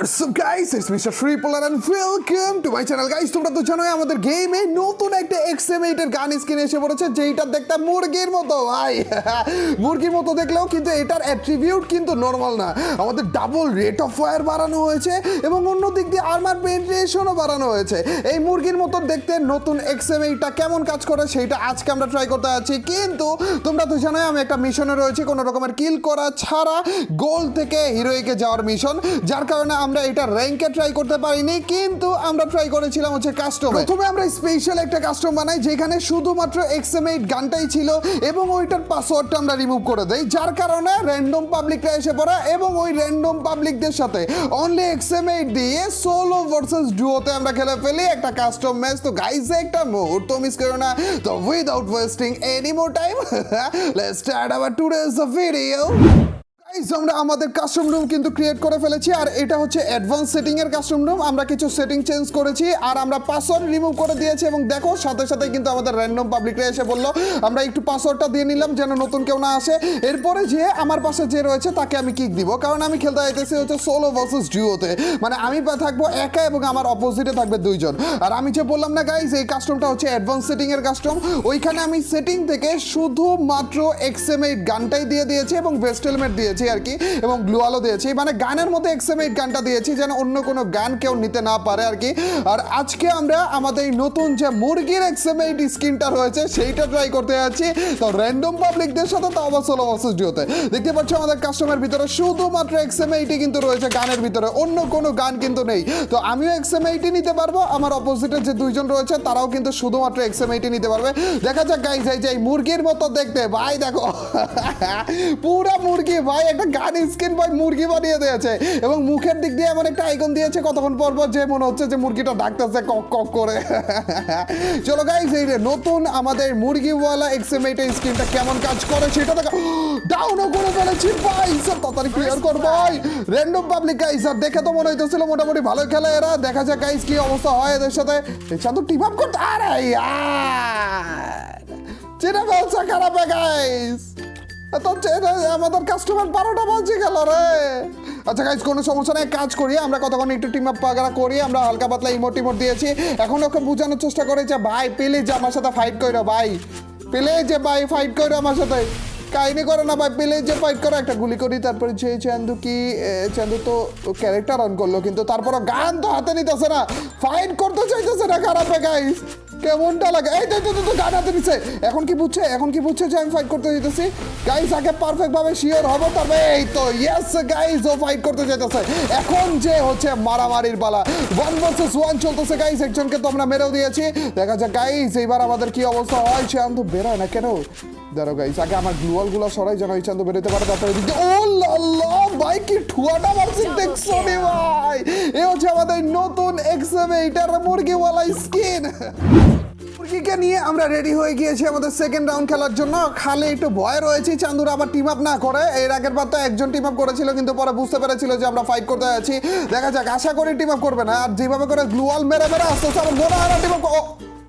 What's up, guys? It's Mr. Shripolar and welcome to my channel guys. তোমরা তো জানোই আমাদের গেমে নতুন একটা XM8 এর গান স্কিন এসে পড়েছে যেটা দেখতে মুরগির মতো ভাই, মুরগির মতো দেখলেও কিন্তু এটার অ্যাট্রিবিউট কিন্তু নর্মাল না আমাদের ডাবল রেট অফ ফায়ার বাড়ানো হয়েছে এবং অন্য দিক দিয়ে আর্মার পেন্ট্রেশনও বাড়ানো হয়েছে এই মুরগির মতো দেখতে নতুন XM8টা কেমন কাজ করে সেইটা আজকে আমরা ট্রাই করতে যাচ্ছি কিন্তু তোমরা তো জানোই আমি একটা মিশনে রয়েছে, কোনো রকমের কিল করা ছাড়া গোল থেকে হিরোইকে যাওয়ার মিশন যার কারণে আমরা এটা র্যাঙ্কে ট্রাই করতে পারিনি, কিন্তু আমরা ট্রাই করেছিলাম হচ্ছে কাস্টম প্রথমে আমরা স্পেশাল একটা কাস্টম বানাই, যেখানে শুধুমাত্র এক্সএম এইট গানটাই ছিল এবং ওইটার পাসওয়ার্ডটা আমরা রিমুভ করে দেই। যার কারণে র্যান্ডম পাবলিকরা এসে পড়ে এবং ওই র্যান্ডম পাবলিকদের সাথে অনলি এক্সএম এইট দিয়ে সোলো ভার্সেস ডুওতে আমরা খেলে ফেলি। একটা কাস্টম ম্যাচ তো গাইজ একটা মুহূর্ত মিস করো না। তো without wasting any more time let's start our today's video আমরা আমাদের কাস্টম রুম কিন্তু ক্রিয়েট করে ফেলেছি, আর এটা হচ্ছে অ্যাডভান্স সেটিং এর কাস্টম রুম আমরা কিছু সেটিং চেঞ্জ করেছি, আর আমরা পাসওয়ার্ড রিমুভ করে দিয়েছি, এবং দেখো, সাথে সাথে কিন্তু আমাদের র্যান্ডম পাবলিকরা এসে বলল, আমরা একটু পাসওয়ার্ডটা দিয়ে নিলাম যেন নতুন কেউ না আসে। এরপরে যে আমার পাশে যে রয়েছে, তাকে আমি কিক দিব, কারণ আমি খেলতে যাইতেছি হচ্ছে সোলো ভার্সেস ডিওতে মানে আমি থাকব একা এবং আমার অপোজিটে থাকবে দুইজন। আর আমি যে বললাম না গাইজ এই কাস্টমটা হচ্ছে অ্যাডভান্স সেটিং এর কাস্টম ওইখানে আমি সেটিং থেকে শুধুমাত্র এক্সএম এইট গানটাই দিয়ে দিয়েছি, এবং ভেস্ট হেলমেট দিয়েছি। আর কি, এবং গ্লুয়ালও দিয়েছি। মানে গানের মধ্যে এক্সএম এইট গানটা দিয়েছি, যেন অন্য কোনো গান কেউ নিতে না পারে আর কি। আর আজকে আমরা আমাদের এই নতুন যে মুরগির এক্সএম এইট স্কিনটা রয়েছে, সেইটা ট্রাই করতে যাচ্ছি। তো র্যান্ডম পাবলিকদের সাথে তো সোলো ভার্সেস ডিওতে দেখতে পাচ্ছ আমাদের কাস্টমার ভিতরে শুধুমাত্র এক্সএম কিন্তু রয়েছে গানের ভিতরে, অন্য কোনো গান কিন্তু নেই। তো আমিও এক্সএম নিতে পারব, আমার অপোজিটে যে দুইজন রয়েছে, তারাও কিন্তু শুধুমাত্র এক্সএম এইটই নিতে পারবে। দেখা যাক গাইজ এই যে মুরগির মতো দেখতে, ভাই দেখো, পুরা মুরগি, ভাই একটা গান স্কিন ভাই মুরগি বানিয়ে দিয়েছে এবং মুখের দিক দিয়ে এমন একটা আইকন দিয়েছে কতক্ষণ পর পর যে মনে হচ্ছে যে মুরগিটা ডাকতেছে কক কক করে। চলো গাইজ এই নতুন আমাদের মুরগিওয়ালা এক্সএম এইট স্কিনটা কেমন কাজ করে সেটা দেখা ডাউনও করে ফেলেছি ভাই সব তাড়াতাড়ি ক্লিয়ার কর ভাই। র্যান্ডম পাবলিক গাইজ আর দেখে তো মনে হইতেছিল মোটামুটি ভালো খেলে এরা। দেখা যাক গাইজ কি অবস্থা হয় এদের সাথে। চান্দু টিম আপ করতে আরে চেনা ব্যবসা খারাপ তো চেনা- আমাদের কাস্টমার বারোটা বাজে গেল রে। আচ্ছা গাইজ কোনো সমস্যা নেই, কাজ করি, আমরা কতক্ষণ একটু টিম আপ করি, আমরা হালকা পাতলা ইমোট টিমোট দিয়েছি। এখন ওকে বোঝানোর চেষ্টা করে যে, ভাই প্লিজ আমার সাথে ফাইট করো ভাই। প্লিজ যে ভাই ফাইট করো আমার সাথে। কাহিনী করো না, ভাই প্লিজ যে ফাইট করো, একটা গুলি করি, তারপরে যে চান্দু কি চান্দু তো ক্যারেক্টার অন করল, কিন্তু তারপরও গান তো হাতে নিতেছে না। ফাইট করতে চাইতেছে না, খারাপে গাইস কেমনটা লাগে? এই তো তো তো হাতে নিচ্ছে এখন কি বুঝছে? এখন কি বুঝছে যে আমি ফাইট করতে যেতেছি গাইস আগে পারফেক্ট ভাবে শিওর হব তবে এই তো ইয়েস গাইস ও ফাইট করতে যেতেছে এখন যে হচ্ছে মারামারির পালা। ওয়ান ভার্সেস ওয়ান চলতেছে গাইস একজনকে তো আমরা মেরেও দিয়েছি। দেখা যাক গাইস এইবার আমাদের কি অবস্থা হয়? সে চান্দ বেরোয় না কেন? দাঁড়ো গাইস আগে আমার গ্লুয়ালগুলো সরাই যেন চান্দ বেরোতে পারে তারপরে এদিকে ও লাল্লা ভাই কি ঠুয়াটা মারছি দেখছ রে ভাই? এ হচ্ছে আমাদের নতুন এক্সএম এইটার মুরগিওয়ালা স্কিন মুরগিকে নিয়ে আমরা রেডি হয়ে গিয়েছি আমাদের সেকেন্ড রাউন্ড খেলার জন্য। খালি একটু ভয় রয়েছে চান্দুর আবার টিম আপ না করে। এর আগের বার তো একজন টিম আপ করেছিল কিন্তু পরে বুঝতে পেরেছিল যে আমরা ফাইট করতে যাচ্ছি। দেখা যাক আশা করি টিম আপ করবে না। আর যেভাবে করে গ্লুয়াল মেরে মেরে আস্তে আস্তে মনে হয় টিম আপ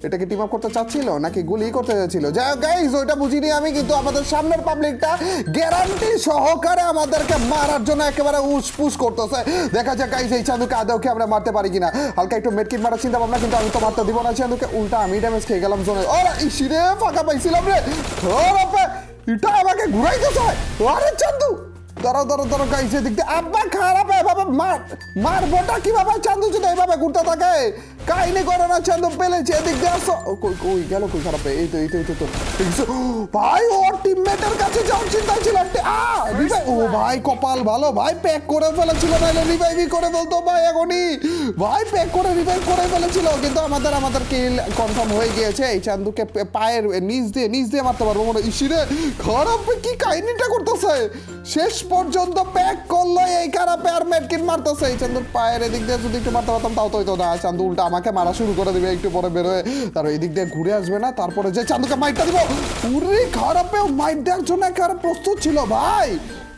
এটা কি টিম আপ করতে চাচ্ছিল নাকি গুলি করতে চাচ্ছিল? যাই হোক গাইজ ওইটা বুঝিনি আমি, কিন্তু আমাদের সামনের পাবলিকটা গ্যারান্টি সহকারে আমাদেরকে মারার জন্য একেবারে উসপুস করতেছে। দেখা যাক গাইজ এই চাঁদুকে আদৌকে আমরা মারতে পারি কিনা। হালকা একটু মেডকিট মারার চিন্তা ভাবনা, কিন্তু আমি তো মারতে দিব না চাঁদুকে। উল্টা আমি ড্যামেজ খেয়ে গেলাম জোনে। ওরা ইসিরে ফাঁকা পাইছিলাম রে। এটা আমাকে ঘুরাইতেছে। আরে চান্দু ধরো ধরো ধরো গাইছে দিক দিয়ে আব্বা চান্দু যদি এইভাবে ঘুরতে থাকে? কাহিনী করে না চান্দু, পেলেছে, এদিক দিয়ে আসো। কই কই গেল, কই খারাপ, এই তো এই তো এই তো? ভাই ওর টিমমেটের কাছে চিন্তা ছিল ও ভাই, কপাল ভালো, ভাই প্যাক করে ফেলেছিল রিভাইভই করে ফেলতো ভাই, এখনই। ভাই প্যাক করে রিভাইভ করে ফেলেছিল, কিন্তু আমাদের আমাদের কিল কনফার্ম হয়ে গিয়েছে। এই চান্দুকে পায়ের নিচ দিয়ে নিচ দিয়ে মারতে পারব মনে। ইসিরে, খারাপ, কি কাহিনীটা করতেছে? শেষ পর্যন্ত প্যাক করল, এই চান্দুর পায়ের এদিক দিয়ে যদি একটু মারতে তাও তো উল্টা আমাকে মারা শুরু করে দিবে, একটু পরে বেরোয় দিয়ে ঘুরে আসবে না। তারপরে যে চান্দুকে মাইটটা দিব, উরে খারাপে মাইট দেওয়ার জন্য প্রস্তুত ছিল ভাই।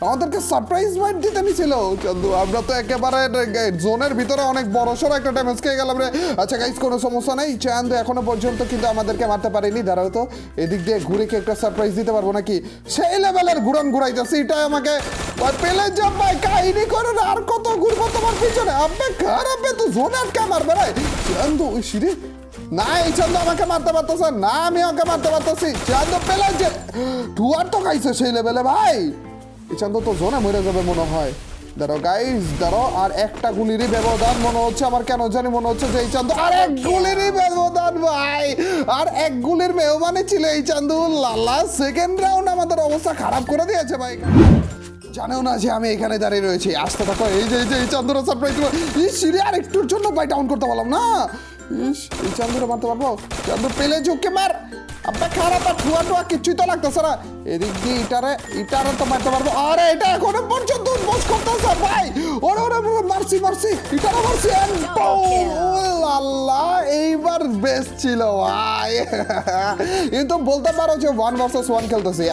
আমাদেরকে সারপ্রাইজ মাইট দিতে নিছিল। চন্দু, আমরা তো একেবারে জোনের ভিতরে অনেক বড় সড়ো একটা ড্যামেজ খেয়ে গেলাম রে। আচ্ছা গাইস কোনো সমস্যা নেই। চান্দু এখনও পর্যন্ত কিন্তু আমাদেরকে মারতে পারেনি। দাঁড়াও তো, এদিক দিয়ে ঘুরে কি একটা সারপ্রাইজ দিতে পারব নাকি? সেই লেভেলের ঘুরান ঘুরাইতেছে। এটাই আমাকে পেলে যা ভাই কাহিনী করে আর কত ঘুরবো তোমার পিছনে? আব্বে খারাপ তো জোন আটকে মারবে রে? চান্দু সিঁড়ি? না এই চান্দু, আমাকে মারতে পারতেছে না। আমি ওকে মারতে পারতেছি। চান্দু, পেলে যে টুয়ার তো খাইছে সেই লেভেলে ভাই? চান্দু তো জোনে মরে যাবে মনে হয়। দাঁড়ো গাইস দাঁড়ো আর একটা গুলিরই ব্যবধান মনে হচ্ছে আমার কেন জানি মনে হচ্ছে যে এই চান্দু আর এক গুলিরই ব্যবধান ভাই। আর এক গুলির মেহমানে ছিল এই চান্দু লালা সেকেন্ড রাউন্ড আমাদের অবস্থা খারাপ করে দিয়েছে ভাই। জানেও না যে আমি এখানে দাঁড়িয়ে রয়েছি। আসতে থাকো এই যে এই যে এই চান্দুরা সারপ্রাইজ এই সিঁড়ি আর একটুর জন্য ভাই ডাউন করতে পারলাম না। ইস এই চান্দুরা মারতে পারব? চান্দু পেলে ঝুঁকে মার। খারাপ আর ঠুয়া টুয়া কিচ্ছুই তো লাগতেছে না এদিক দিয়ে ইটারে ইটারে তো মারতে পারব আরে এটা এখনও পর্যন্ত উদ্বোস করতেছে ভাই ওরে ওরে মারছি মারছি ইটারে মারছি আল্লাহ এইবার বেস্ট ছিল ভাই কিন্তু বলতে পারো যে ওয়ান ভার্সেস ওয়ান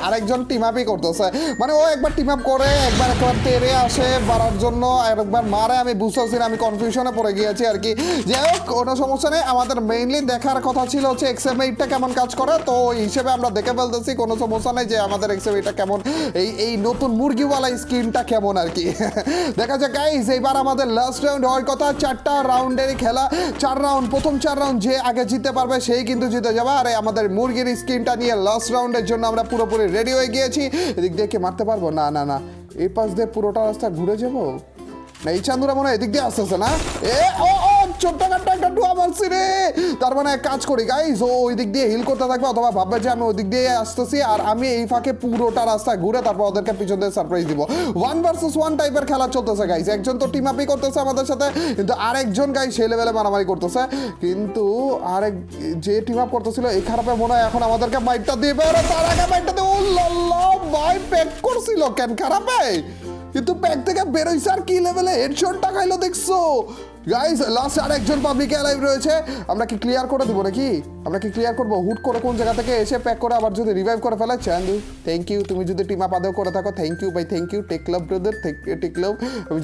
আরেকজন টিম আপই করতেছে মানে ও একবার টিম আপ করে একবার একবার তেরে আসে বাড়ার জন্য একবার মারে আমি বুঝতেছি না আমি কনফিউশনে পড়ে গিয়েছি আর কি যাই হোক কোনো সমস্যা নেই আমাদের মেইনলি দেখার কথা ছিল হচ্ছে এক্সএম কেমন কাজ করে তো ওই হিসেবে আমরা দেখে ফেলতেছি, কোনো সমস্যা নেই যে আমাদের এক্সএম এইটটা কেমন, এই এই নতুন মুরগিওয়ালা স্কিনটা কেমন আর কি। দেখা যাক গাইস এইবার আমাদের লাস্ট রাউন্ড হওয়ার কথা, চারটা রাউন্ডেরই খেলা, চার রাউন্ড প্রথম চার রাউন্ড যে আগে জিততে পারবে সেই কিন্তু জিতে যাবে। আর আমাদের মুরগির স্কিনটা নিয়ে লাস্ট রাউন্ডের জন্য আমরা পুরোপুরি রেডি হয়ে গিয়েছি। এদিক দিয়ে কি মারতে পারব? না না না। এই পাশ দিয়ে পুরোটা রাস্তা ঘুরে যাব? না, এই চান্দুরা মনে হয় এদিক দিয়ে আসতেছে না? এ ও কাট্ট একটা ডুয়া রে। তার মানে এক কাজ করি গাইস ও ওই দিক দিয়ে হিল করতে থাকবে অথবা ভাববে যে আমি ওই দিক দিয়ে আসতেছি আর আমি এই ফাঁকে পুরোটা ঘুরে তারপর ওদেরকে পিছন দিয়ে সারপ্রাইজ দিব। ওয়ান ভার্সেস ওয়ান টাইপের খেলা চলতেছে গাইস একজন তো টিম করতেছে আমাদের সাথে, কিন্তু আরেকজন সেই লেভেলে মারামারি করতেছে। কিন্তু আরেক, যে টিম আপ করতেছিল, এই খারাপে মনে হয় এখন আমাদেরকে বাইকটা দিবে। তার আগে বাইকটা দিয়ে ও প্যাক করছিল কেন খারাপে? কিন্তু প্যাক থেকে বেরোইছে আর কি লেভেলে হেডশটটা খাইলো, দেখছ? গাইস লাস্ট আর একজন পাবলিক লাইভ রয়েছে। আমরা কি ক্লিয়ার করে দিব নাকি? আমরা কি ক্লিয়ার করব? হুট করে কোন জায়গা থেকে এসে প্যাক করে আবার যদি রিভাইভ করে ফেলে চান্দু থ্যাংক ইউ তুমি যদি টিম আপ আদেও করে থাকো থ্যাংক ইউ ভাই thank you tech club brother tech club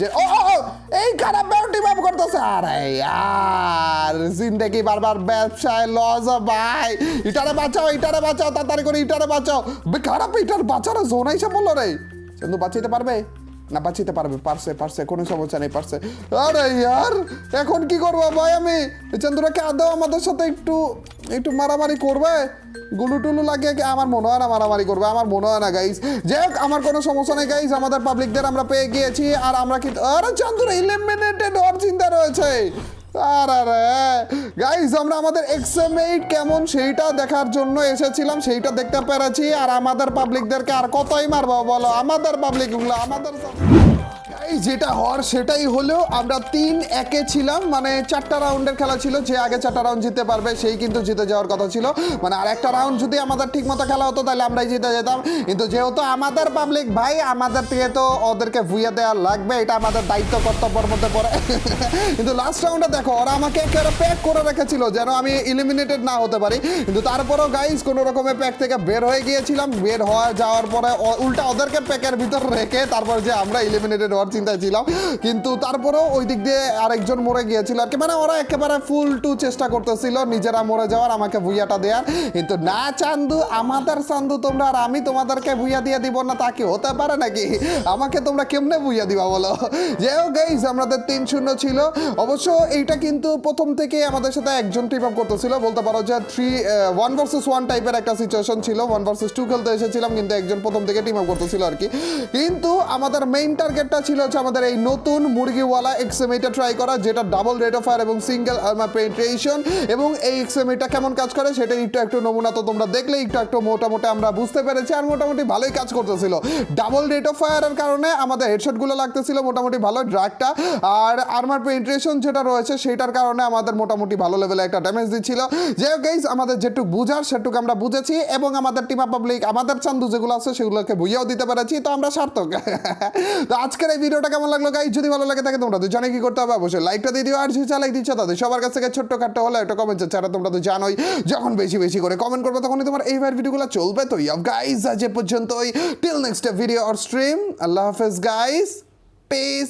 যে ও ও, ও, এই খারাপ ব্যাও টিম আপ করতেছে। আরে আর জিন্দেগি বারবার ব্যবসায় লস ভাই। ইটারে বাঁচাও ইটারে বাঁচাও তাড়াতাড়ি করে ইটারে বাঁচাও। খারাপ ইটার বাঁচানো জোন আইসা বলল রে। চান্দু বাঁচাইতে পারবে? না, বাঁচিতে পারবে, পারছে পারছে, কোনো সমস্যা নেই, পারছে। আরে ইয়ার, এখন কি করব ভাই আমি? চন্দ্রাকে আদৌ আমাদের সাথে একটু একটু মারামারি করবে? গুলু টুলু লাগিয়ে কি? আমার মনে হয় না মারামারি করবে, আমার মনে হয় না গাইস হোক, আমার কোনো সমস্যা নেই গাইস আমাদের পাবলিকদের আমরা পেয়ে গিয়েছি, আর আমরা কিন্তু আরে চন্দ্র ইলিমিনেটেড হওয়ার চিন্তা রয়েছে। আরে গাইজ আমরা আমাদের এক্সএম এইট কেমন সেইটা দেখার জন্য এসেছিলাম, সেইটা দেখতে পেরেছি। আর আমাদের পাবলিকদেরকে আর কতই মারবো বলো? আমাদের পাবলিকগুলো আমাদের Guys, যেটা হওয়ার সেটাই হলেও আমরা তিন একে ছিলাম। মানে চারটা রাউন্ডের খেলা ছিল যে আগে চারটা রাউন্ড জিততে পারবে সেই কিন্তু জিতে যাওয়ার কথা ছিল। মানে আর একটা রাউন্ড যদি আমাদের ঠিক মতো খেলা হতো তাহলে আমরাই জিতে যেতাম। কিন্তু যেহেতু আমাদের পাবলিক ভাই আমাদের থেকে তো ওদেরকে ভুইয়ে দেওয়া লাগবে এটা আমাদের দায়িত্ব কর্তব্যের মধ্যে পড়ে। কিন্তু লাস্ট রাউন্ডে দেখো ওরা আমাকে একেবারে প্যাক করে রেখেছিল যেন আমি ইলিমিনেটেড না হতে পারি। কিন্তু তারপরেও গাইজ কোনো রকমের প্যাক থেকে বের হয়ে গিয়েছিলাম। বের হওয়া যাওয়ার পরে উল্টা ওদেরকে প্যাকের ভিতর রেখে তারপর যে আমরা ইলিমিনেটেড হওয়ার চিন্তায় ছিলাম। কিন্তু তারপরেও ওই দিক দিয়ে আরেকজন মরে গিয়েছিল আর কি। মানে ওরা একেবারে ফুল টু চেষ্টা করতেছিল নিজেরা মরে যাওয়ার, আমাকে ভুইয়াটা দেওয়ার। কিন্তু না চান্দু, আমাদের চান্দু তোমরা আর আমি তোমাদেরকে ভুইয়া দিয়ে দিব না, তা কি হতে পারে নাকি? আমাকে তোমরা কেমনে ভুইয়া দিবা বলো? হোক গাইজ আমাদের তিন শূন্য ছিল। অবশ্য এইটা কিন্তু প্রথম থেকে আমাদের সাথে একজন টিম আপ করতেছিল। বলতে পারো যে থ্রি ওয়ান ভার্সেস ওয়ান টাইপের একটা সিচুয়েশন ছিল। ওয়ান ভার্সেস টু খেলতে এসেছিলাম, কিন্তু একজন প্রথম থেকে টিম আপ করতেছিল আর কি। কিন্তু আমাদের মেইন টার্গেটটা ছিল হচ্ছে আমাদের এই নতুন মুরগিওয়ালা এক্সএমএটা ট্রাই করা, যেটা ডাবল রেট অফ এবং সিঙ্গেল পেন্ট্রেশন এবং এই এক্সএমএটা কেমন কাজ করে সেটা একটু একটু নমুনা তো তোমরা দেখলে, একটু একটু মোটামুটি আমরা বুঝতে পেরেছি, আর মোটামুটি ভালোই কাজ করতেছিল। ডাবল রেট অফ ফায়ারের কারণে আমাদের হেডশটগুলো লাগতেছিল, মোটামুটি ভালো ড্রাগটা আর আর্মার পেন্ট্রেশন যেটা রয়েছে, সেটার কারণে আমাদের মোটামুটি ভালো লেভেলে একটা ড্যামেজ দিচ্ছিল। হোক গাইজ আমাদের যেটুকু বুঝার, সেটুকু আমরা বুঝেছি, এবং আমাদের টিমা পাবলিক আমাদের চান্দু যেগুলো আছে, সেগুলোকে বুঝিয়েও দিতে পেরেছি, তো আমরা সার্থক। তো আজকের এই ভিডিওটা কেমন লাগল গাইজ যদি ভালো লাগে থাকে তোমরা তো জানে কি করতে হবে? অবশ্যই লাইকটা দিয়ে দিও, আর যদি চালাই দিচ্ছ, তাদের সবার কাছ থেকে ছোট্ট কাটটা হলো, একটা কমেন্ট ছাড়া তোমরা তো জানোই, যখন বেশি বেশি করে কমেন্ট করবে, তখনই তোমার এই ভাইয়ের ভিডিওগুলো চলবে। তো গাইজ আজ এ পর্যন্তই। Till next video or stream আল্লাহ হাফেজ গাইজ পেস